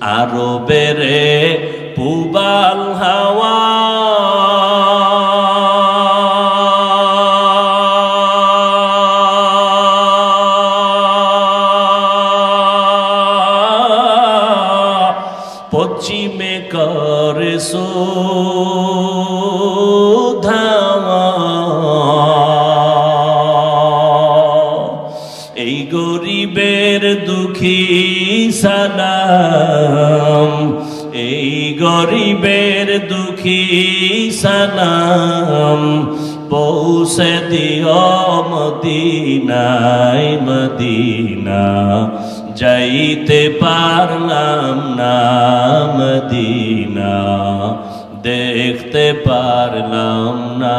আরও বেড়ে পুবাল হাওয়া। পশ্চিমে করে এই গরিবের দুঃখী সালাম। এই গরিবের দুঃখী সালাম পৌঁছে দিও মদিনায়, মদিনা। যাইতে পারলাম না, মদিনা। দেখতে পারলাম না।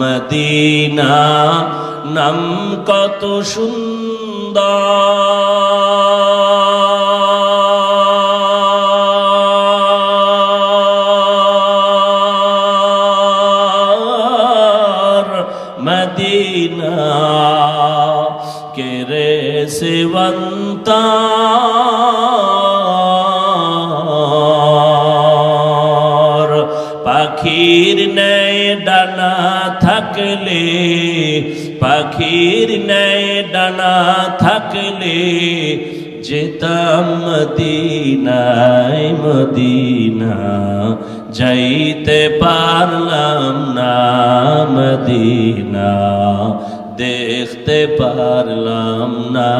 মদিনা নাম কত সুন্দর। মদিনা কেরে সেবন্তা পাখির ন্যায় ডানা থাকলে, পাখির ন্যায় ডানা থাকলে, যেতাম মদিনায় মদিনা, যাইতে পারলাম না মদিনা, দেখতে পারলাম না।